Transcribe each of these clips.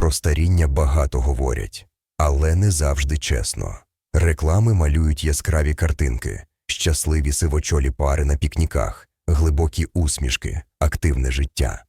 Про старіння багато говорять, але не завжди чесно. Реклами малюють яскраві картинки, щасливі сивочолі пари на пікніках, глибокі усмішки, активне життя.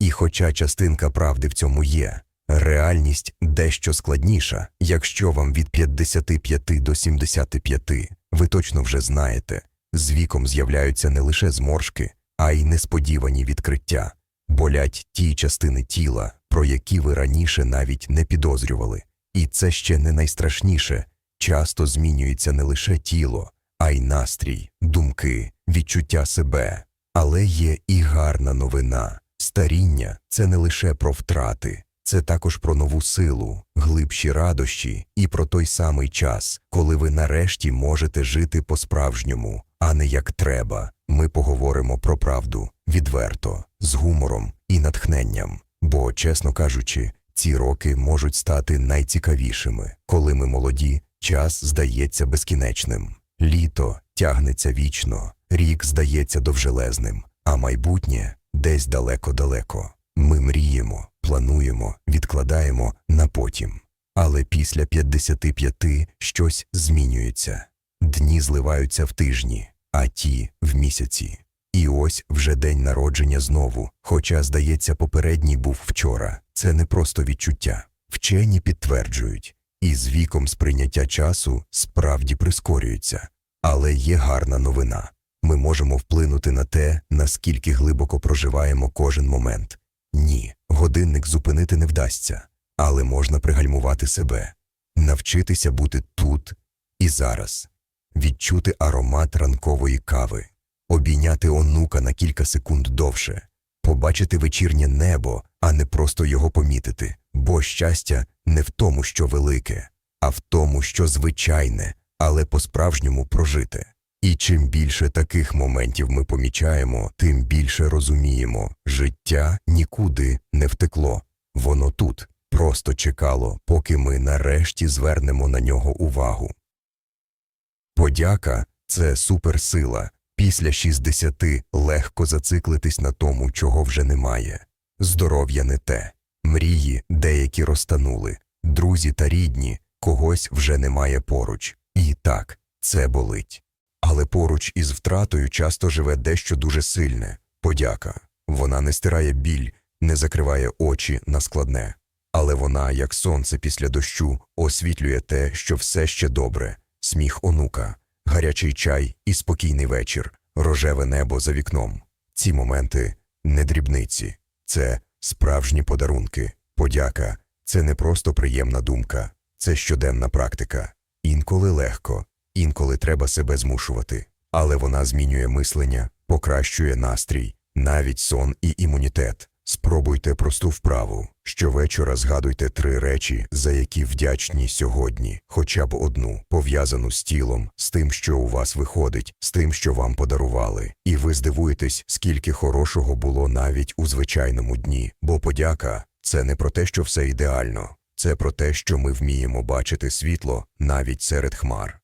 І хоча частинка правди в цьому є, реальність дещо складніша, якщо вам від 55 до 75, ви точно вже знаєте, з віком з'являються не лише зморшки, а й несподівані відкриття, болять ті частини тіла, про які ви раніше навіть не підозрювали. І це ще не найстрашніше. Часто змінюється не лише тіло, а й настрій, думки, відчуття себе. Але є і гарна новина. Старіння це не лише про втрати, це також про нову силу, глибші радощі і про той самий час, коли ви нарешті можете жити по-справжньому, а не як треба. Ми поговоримо про правду відверто, з гумором і натхненням. Бо, чесно кажучи, ці роки можуть стати найцікавішими. Коли ми молоді, час здається безкінечним. Літо тягнеться вічно, рік здається довжелезним, а майбутнє десь далеко-далеко. Ми мріємо, плануємо, відкладаємо на потім. Але після 55 щось змінюється. Дні зливаються в тижні, а ті в місяці. І ось вже день народження знову, хоча, здається, попередній був вчора. Це не просто відчуття. Вчені підтверджують, і з віком сприйняття часу справді прискорюється. Але є гарна новина. Ми можемо вплинути на те, наскільки глибоко проживаємо кожен момент. Ні, годинник зупинити не вдасться, але можна пригальмувати себе, навчитися бути тут і зараз, відчути аромат ранкової кави, обійняти онука на кілька секунд довше, побачити вечірнє небо, а не просто його помітити, бо щастя не в тому, що велике, а в тому, що звичайне, але по-справжньому прожите. І чим більше таких моментів ми помічаємо, тим більше розуміємо, життя нікуди не втекло. Воно тут просто чекало, поки ми нарешті звернемо на нього увагу. Подяка це суперсила. Після 60 легко зациклитись на тому, чого вже немає. Здоров'я не те, мрії деякі розтанули, друзі та рідні, когось вже немає поруч. І так, це болить. Але поруч із втратою часто живе дещо дуже сильне подяка. Вона не стирає біль, не закриває очі на складне. Але вона, як сонце після дощу, освітлює те, що все ще добре, сміх онука, гарячий чай і спокійний вечір, рожеве небо за вікном. Ці моменти не дрібниці, це справжні подарунки, подяка, це не просто приємна думка, це щоденна практика. Інколи легко, інколи треба себе змушувати, але вона змінює мислення, покращує настрій, навіть сон і імунітет. Спробуйте просту вправу. Щовечора згадуйте три речі, за які вдячні сьогодні, хоча б одну, пов'язану з тілом, з тим, що у вас виходить, з тим, що вам подарували. І ви здивуєтесь, скільки хорошого було навіть у звичайному дні. Бо подяка це не про те, що все ідеально, це про те, що ми вміємо бачити світло навіть серед хмар.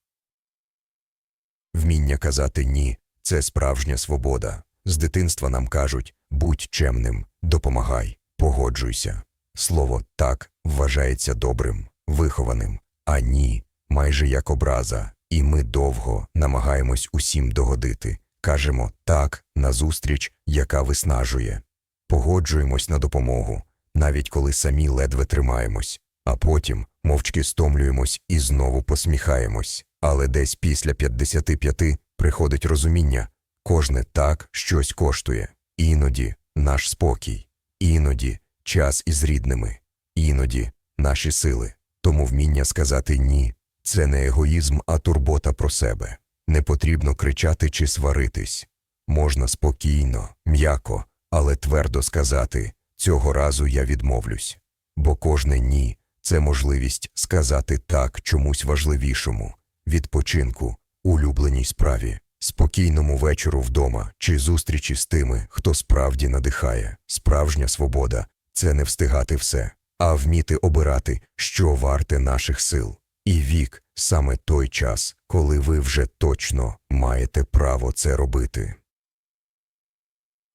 Вміння казати ні це справжня свобода. З дитинства нам кажуть будь чемним, допомагай, погоджуйся. Слово так вважається добрим, вихованим, а ні, майже як образа, і ми довго намагаємось усім догодити. Кажемо так назустріч, яка виснажує. Погоджуємось на допомогу, навіть коли самі ледве тримаємось, а потім мовчки стомлюємось і знову посміхаємось. Але десь після 55 приходить розуміння кожне так щось коштує. Іноді наш спокій, іноді час із рідними, іноді наші сили. Тому вміння сказати ні це не егоїзм, а турбота про себе. Не потрібно кричати чи сваритись. Можна спокійно, м'яко, але твердо сказати цього разу я відмовлюсь. Бо кожне ні це можливість сказати так чомусь важливішому відпочинку, улюбленій справі, спокійному вечору вдома чи зустрічі з тими, хто справді надихає. Справжня свобода це не встигати все, а вміти обирати, що варте наших сил. І вік саме той час, коли ви вже точно маєте право це робити.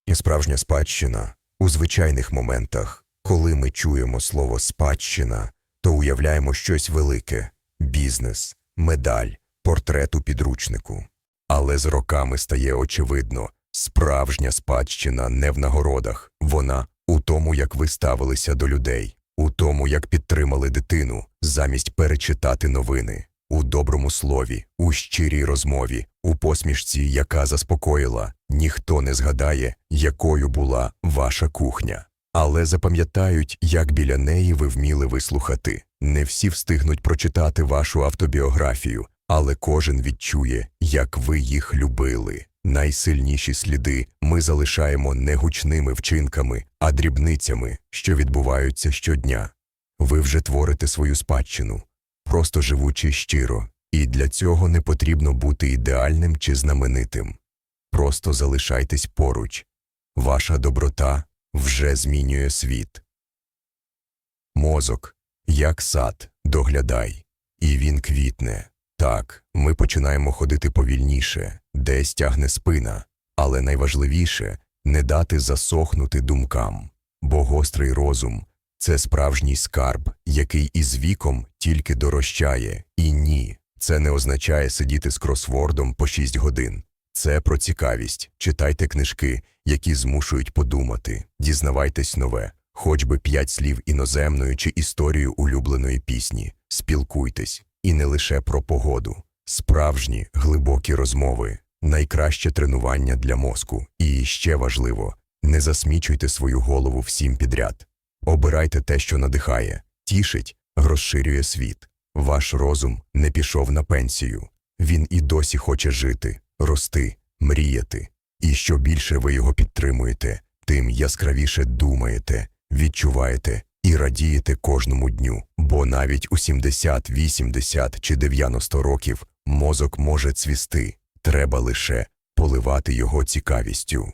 І справжня спадщина у звичайних моментах, Коли ми чуємо слово спадщина, то уявляємо щось велике бізнес, медаль, портрет у підручнику. Але з роками стає очевидно, справжня спадщина не в нагородах, вона у тому, як ви ставилися до людей, у тому, як підтримали дитину, замість перечитати новини, у доброму слові, у щирій розмові, у посмішці, яка заспокоїла, ніхто не згадає, якою була ваша кухня. Але запам'ятають, як біля неї ви вміли вислухати. Не всі встигнуть прочитати вашу автобіографію, але кожен відчує, як ви їх любили. Найсильніші сліди ми залишаємо не гучними вчинками, а дрібницями, що відбуваються щодня. Ви вже творите свою спадщину, просто живучи щиро, і для цього не потрібно бути ідеальним чи знаменитим. Просто залишайтесь поруч. Ваша доброта вже змінює світ. Мозок, як сад, доглядай, і він квітне. Так, ми починаємо ходити повільніше, десь тягне спина, але найважливіше не дати засохнути думкам, бо гострий розум це справжній скарб, який із віком тільки дорожчає, і ні, це не означає сидіти з кросвордом по 6 годин. Це про цікавість. Читайте книжки, які змушують подумати, дізнавайтесь нове, хоч би п'ять слів іноземною чи історію улюбленої пісні, спілкуйтесь, і не лише про погоду. Справжні глибокі розмови, найкраще тренування для мозку. І ще важливо, не засмічуйте свою голову всім підряд. Обирайте те, що надихає, тішить, розширює світ. Ваш розум не пішов на пенсію. Він і досі хоче жити, рости, мріяти. І що більше ви його підтримуєте, тим яскравіше думаєте, відчуваєте і радієте кожному дню, бо навіть у 70, 80 чи 90 років мозок може цвісти, треба лише поливати його цікавістю.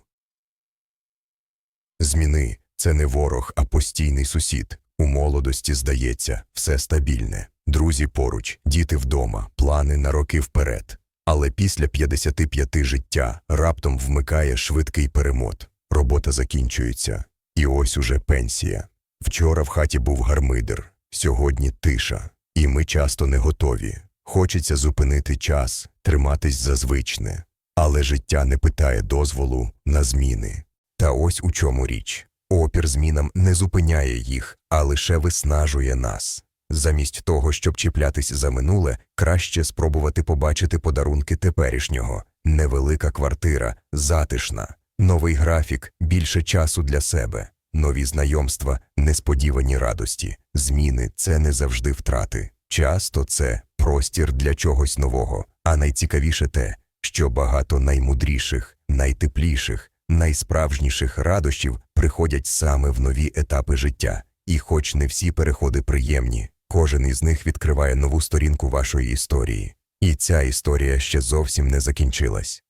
Зміни це не ворог, а постійний сусід. У молодості, здається, все стабільне. Друзі поруч, діти вдома, плани на роки вперед. Але після 55 життя раптом вмикає швидкий перемот. Робота закінчується. І ось уже пенсія. Вчора в хаті був гармидер, сьогодні тиша. І ми часто не готові. Хочеться зупинити час, триматись за звичне. Але життя не питає дозволу на зміни. Та ось у чому річ. Опір змінам не зупиняє їх, а лише виснажує нас. Замість того, щоб чіплятись за минуле, краще спробувати побачити подарунки теперішнього. Невелика квартира, затишна, новий графік, більше часу для себе, нові знайомства, несподівані радості. Зміни це не завжди втрати. Часто це простір для чогось нового, а найцікавіше те, що багато наймудріших, найтепліших, найсправжніших радощів приходять саме в нові етапи життя. І хоч не всі переходи приємні, кожен із них відкриває нову сторінку вашої історії. І ця історія ще зовсім не закінчилась.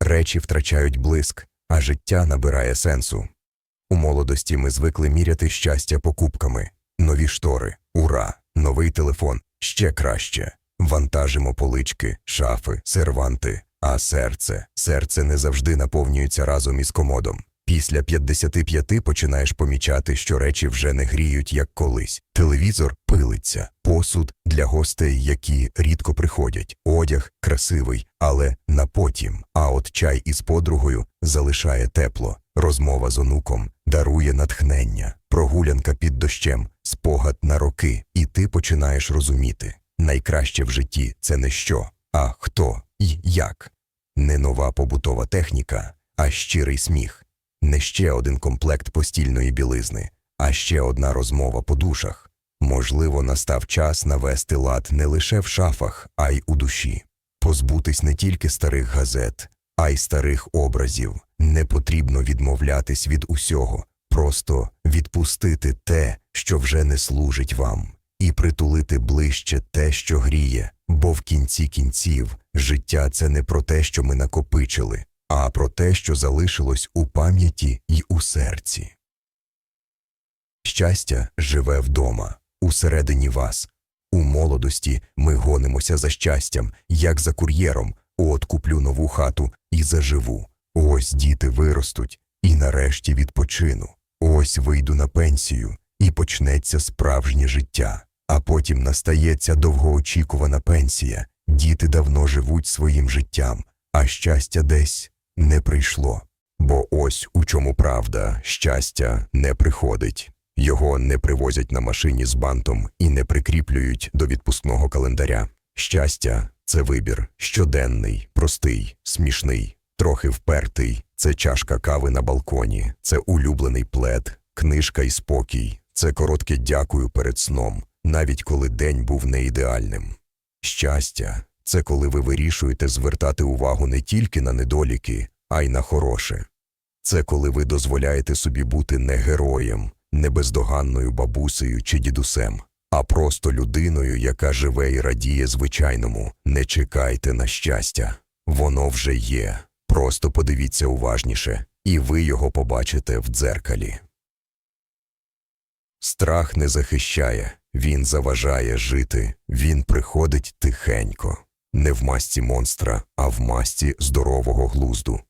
Речі втрачають блиск, а життя набирає сенсу. У молодості ми звикли міряти щастя покупками, нові штори, ура, новий телефон, ще краще. Вантажимо полички, шафи, серванти, а серце, серце не завжди наповнюється разом із комодом. Після 55 починаєш помічати, що речі вже не гріють, як колись. Телевізор пилиться, посуд для гостей, які рідко приходять, одяг красивий, але на потім. А от чай із подругою залишає тепло, розмова з онуком дарує натхнення, прогулянка під дощем, спогад на роки, і ти починаєш розуміти. Найкраще в житті це не що, а хто і як. Не нова побутова техніка, а щирий сміх. Не ще один комплект постільної білизни, а ще одна розмова по душах. Можливо, настав час навести лад не лише в шафах, а й у душі, позбутись не тільки старих газет, а й старих образів. Не потрібно відмовлятись від усього, просто відпустити те, що вже не служить вам, і притулити ближче те, що гріє, бо в кінці кінців життя це не про те, що ми накопичили, а про те, що залишилось у пам'яті й у серці. Щастя живе вдома, усередині вас. У молодості ми гонимося за щастям, як за кур'єром. От куплю нову хату і заживу. Ось діти виростуть і нарешті відпочину. Ось вийду на пенсію і почнеться справжнє життя. А потім настається довгоочікувана пенсія. Діти давно живуть своїм життям, а щастя десь не прийшло. Бо ось у чому правда, щастя не приходить. Його не привозять на машині з бантом і не прикріплюють до відпускного календаря. Щастя це вибір щоденний, простий, смішний, трохи впертий. Це чашка кави на балконі, це улюблений плед, книжка і спокій, це коротке дякую перед сном, навіть коли день був не ідеальним. Щастя це коли ви вирішуєте звертати увагу не тільки на недоліки, а й на хороше. Це коли ви дозволяєте собі бути не героєм, не бездоганною бабусею чи дідусем, а просто людиною, яка живе і радіє звичайному. Не чекайте на щастя. Воно вже є. Просто подивіться уважніше, і ви його побачите в дзеркалі. Страх не захищає, він заважає жити, він приходить тихенько, не в масті монстра, а в масті здорового глузду.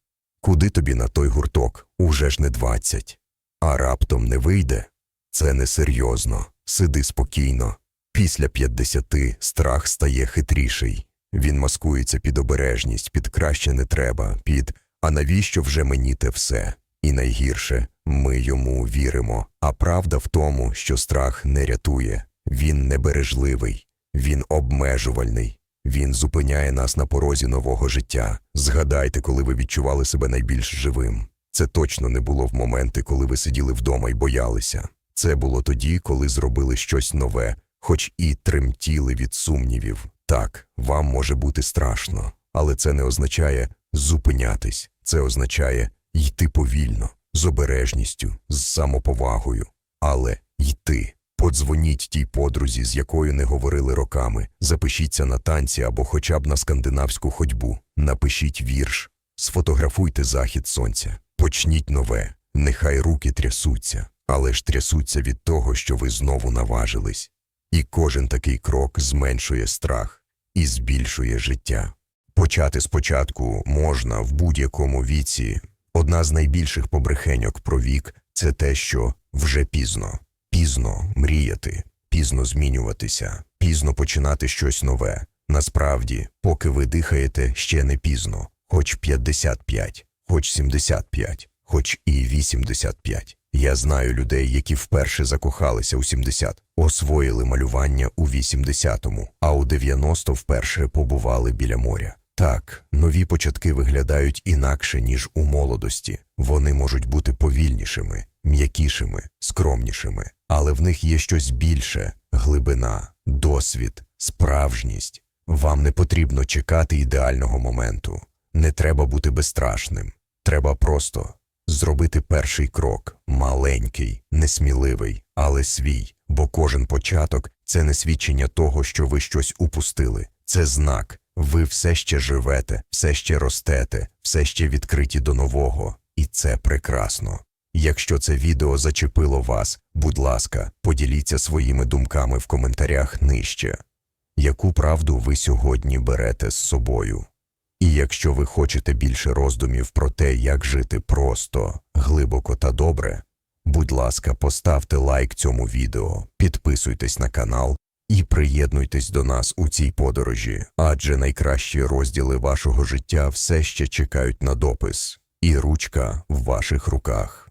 Куди тобі на той гурток? Уже ж не двадцять. А раптом не вийде? Це несерйозно. Сиди спокійно. Після п'ятдесяти страх стає хитріший. Він маскується під обережність, під краще не треба, під а навіщо вже мені те все? І найгірше, ми йому віримо. А правда в тому, що страх не рятує. Він небережливий, він обмежувальний. Він зупиняє нас на порозі нового життя. Згадайте, коли ви відчували себе найбільш живим. Це точно не було в моменти, коли ви сиділи вдома і боялися. Це було тоді, коли зробили щось нове, хоч і тремтіли від сумнівів. Так, вам може бути страшно, але це не означає зупинятись. Це означає йти повільно, з обережністю, з самоповагою. Але йти. Подзвоніть тій подрузі, з якою не говорили роками, запишіться на танці або хоча б на скандинавську ходьбу, напишіть вірш, сфотографуйте захід сонця, почніть нове, нехай руки трясуться, але ж трясуться від того, що ви знову наважились. І кожен такий крок зменшує страх і збільшує життя. Почати спочатку можна в будь-якому віці. Одна з найбільших побрехеньок про вік це те, що вже пізно. Пізно мріяти, пізно змінюватися, пізно починати щось нове. Насправді, поки ви дихаєте, ще не пізно, хоч 55, хоч 75, хоч і 85. Я знаю людей, які вперше закохалися у 70, освоїли малювання у 80-му, а у 90 вперше побували біля моря. Так, нові початки виглядають інакше, ніж у молодості. Вони можуть бути повільнішими, м'якішими, скромнішими, але в них є щось більше глибина, досвід, справжність. Вам не потрібно чекати ідеального моменту. Не треба бути безстрашним. Треба просто зробити перший крок маленький, несміливий, але свій, бо кожен початок це не свідчення того, що ви щось упустили. Це знак. Ви все ще живете, все ще ростете, все ще відкриті до нового, і це прекрасно. Якщо це відео зачепило вас, будь ласка, поділіться своїми думками в коментарях нижче. Яку правду ви сьогодні берете з собою? І якщо ви хочете більше роздумів про те, як жити просто, глибоко та добре, будь ласка, поставте лайк цьому відео, підписуйтесь на канал і приєднуйтесь до нас у цій подорожі, адже найкращі розділи вашого життя все ще чекають на допис, і ручка в ваших руках.